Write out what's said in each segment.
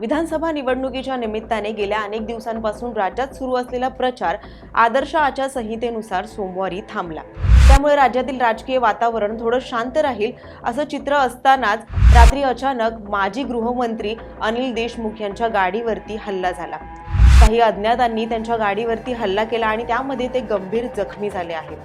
विधानसभा निवडणुकीच्या निमित्ताने गेल्या अनेक दिवसांपासून राज्यात सुरू असलेला प्रचार आदर्श आचारसंहितेनुसार सोमवारी थांबला. त्यामुळे राज्यातील राजकीय वातावरण थोडं शांत राहील असं चित्र असतानाच रात्री अचानक माजी गृहमंत्री अनिल देशमुख यांच्या गाडीवरती हल्ला झाला. काही अज्ञातांनी त्यांच्या गाडीवरती हल्ला केला आणि त्यामध्ये ते गंभीर जखमी झाले आहेत.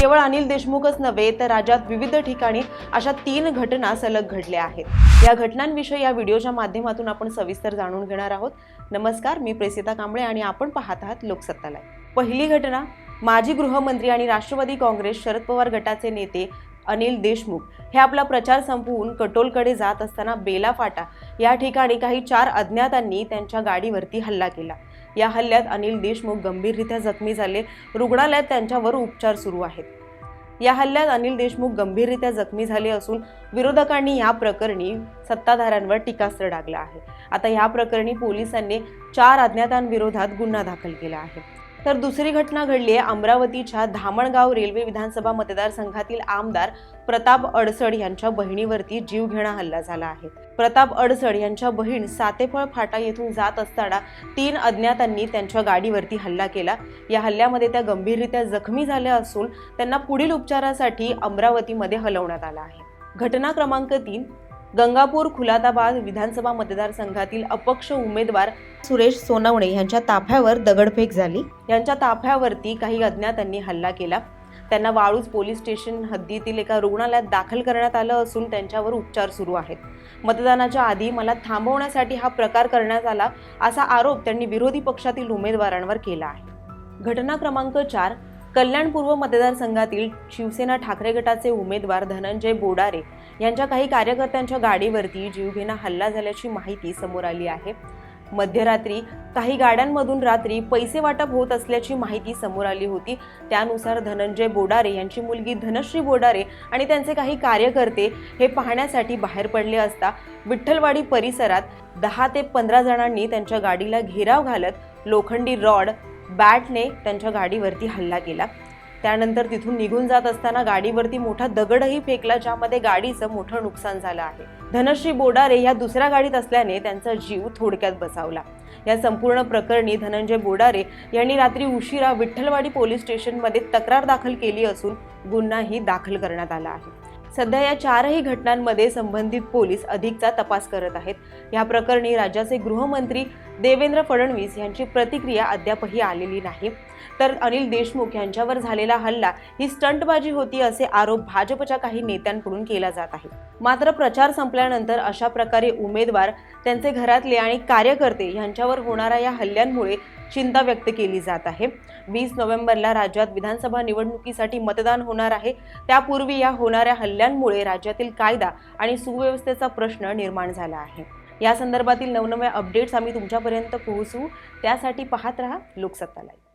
केवळ अनिल देशमुखच नव्हे तर राज्यात विविध ठिकाणी अशा तीन घटना सलग घडल्या आहेत. या घटनांविषयी या व्हिडिओच्या माध्यमातून आपण सविस्तर जाणून घेणार आहोत. नमस्कार मी प्रेसिता कांबळे आणि आपण पाहत आहात लोकसत्तालय. पहिली घटना माजी गृहमंत्री आणि राष्ट्रवादी काँग्रेस शरद पवार गटाचे नेते अनिल देशमुख हे आपला प्रचार संपवून कटोलकडे जात असताना बेला फाटा या ठिकाणी काही चार अज्ञातांनी त्यांच्या गाडीवरती हल्ला केला. या हल्ल्यात अनिल देशमुख गंभीररित्या जखमी झाले. रुग्णालयात त्यांच्यावर उपचार सुरू आहेत. या हल्ल्यात अनिल देशमुख गंभीररित्या जखमी झाले असून विरोधकांनी या प्रकरणी सत्ताधाऱ्यांवर टीकास्त्र डागलं आहे. आता या प्रकरणी पोलिसांनी चार अज्ञातांविरोधात गुन्हा दाखल केला आहे. तर दुसरी घटना घडली आहे अमरावतीच्या धामणगाव रेल्वे विधानसभा मतदारसंघातील आमदार प्रताप अडसड यांच्या बहिणीवरती जीवघेणा हल्ला झाला आहे. प्रताप अडसड यांच्या बहीण सातेफळ फाटा येथून जात असताना तीन अज्ञातांनी त्यांच्या गाडीवरती हल्ला केला. या हल्ल्यामध्ये त्या गंभीररित्या जखमी झाल्या असून त्यांना पुढील उपचारासाठी अमरावतीमध्ये हलवण्यात आलं आहे. घटना क्रमांक तीन गंगापूर खुलादाबाद विधानसभा मतदारसंघातील अपक्ष उमेदवार सुरेश सोनवणे यांच्या ताफ्यावर दगडफेक झाली. यांच्या ताफ्यावरती काही अज्ञातांनी हल्ला केला. त्यांना वाळूज पोलीस स्टेशन हद्दीतील एका रुग्णालयात दाखल करण्यात आलं असून त्यांच्यावर उपचार सुरू आहेत. मतदानाच्या आधी मला थांबवण्यासाठी हा प्रकार करण्यात आला असा आरोप त्यांनी विरोधी पक्षातील उमेदवारांवर केला आहे. घटना क्रमांक चार कल्याण पूर्व मतदारसंघातील शिवसेना ठाकरे गटाचे उमेदवार धनंजय बोडारे यांच्या काही कार्यकर्त्यांच्या गाडीवरती जीवघेणा हल्ला झाल्याची माहिती समोर आली आहे. मध्यरात्री काही गाड्यांमधून रात्री पैसे वाटप होत असल्याची माहिती समोर आली होती. त्यानुसार धनंजय बोडारे यांची मुलगी धनश्री बोडारे आणि त्यांचे काही कार्यकर्ते हे पाहण्यासाठी बाहेर पडले असता विठ्ठलवाडी परिसरात दहा ते पंधरा जणांनी त्यांच्या गाडीला घेराव घालत लोखंडी रॉड बॅटने त्यांच्या गाडीवरती हल्ला केला. त्यानंतर तिथून निघून जात असताना गाडीवरती मोठा दगडही फेकला ज्यामध्ये गाडीचं मोठं नुकसान झालं आहे. धनश्री बोडारे ह्या दुसऱ्या गाडीत असल्याने त्यांचा जीव थोडक्यात बसावला. या संपूर्ण प्रकरणी धनंजय बोडारे यांनी रात्री उशिरा विठ्ठलवाडी पोलीस स्टेशनमध्ये तक्रार दाखल केली असून गुन्हाही दाखल करण्यात आला आहे. सध्या या चारही घटनांमध्ये संबंधित पोलीस अधिकचा तपास करत आहेत. या प्रकरणी राज्याचे गृहमंत्री देवेंद्र फडणवीस यांची प्रतिक्रिया अद्यापही आलेली नाही. तर अनिल देशमुख यांच्यावर झालेला हल्ला ही स्टंटबाजी होती असे आरोप भाजपच्या काही नेत्यांकडून केला जात आहे. मात्र प्रचार संपल्यानंतर अशा प्रकारे उमेदवार त्यांचे घरातले आणि कार्यकर्ते यांच्यावर होणाऱ्या या हल्ल्यांमुळे चिंता व्यक्त केली जात आहे. वीस नोव्हेंबरला राज्यात विधानसभा निवडणुकीसाठी मतदान होणार आहे. त्यापूर्वी या होणाऱ्या हल्ल्यांमुळे राज्यातील कायदा आणि सुव्यवस्थेचा प्रश्न निर्माण झाला आहे. या संदर्भातील नवनव्या अपडेट्स आम्ही तुमच्यापर्यंत पोहोचवू. त्यासाठी पाहत रहा लाईव्ह